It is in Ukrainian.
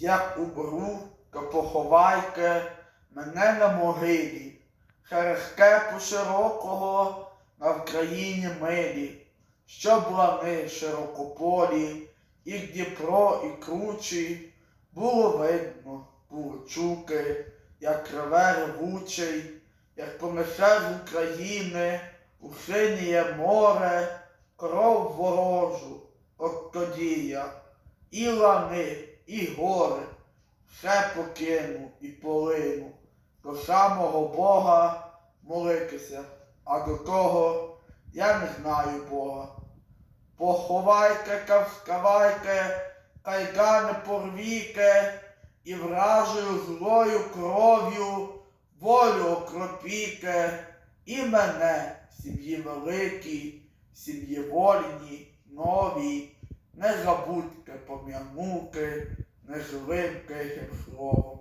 як убру, то поховайте мене на могилі, Херехтепу широкого на Вкраїні милі, щоб лани широкополі, і Дніпро, і кручі, було видно, було чути, як реве ревучий, як понесе з України у синє море кров ворожу, от тоді я. І лани, і гори, все покину і полину, до самого Бога молитися, а до того я не знаю Бога. Поховайте, кавскавайте, кайгани порвіте, і вражою злою кров'ю волю окропіте, і мене сім'ї великій, сім'ї вольній, новій, не забудьте пом'янути незливим тихим словом.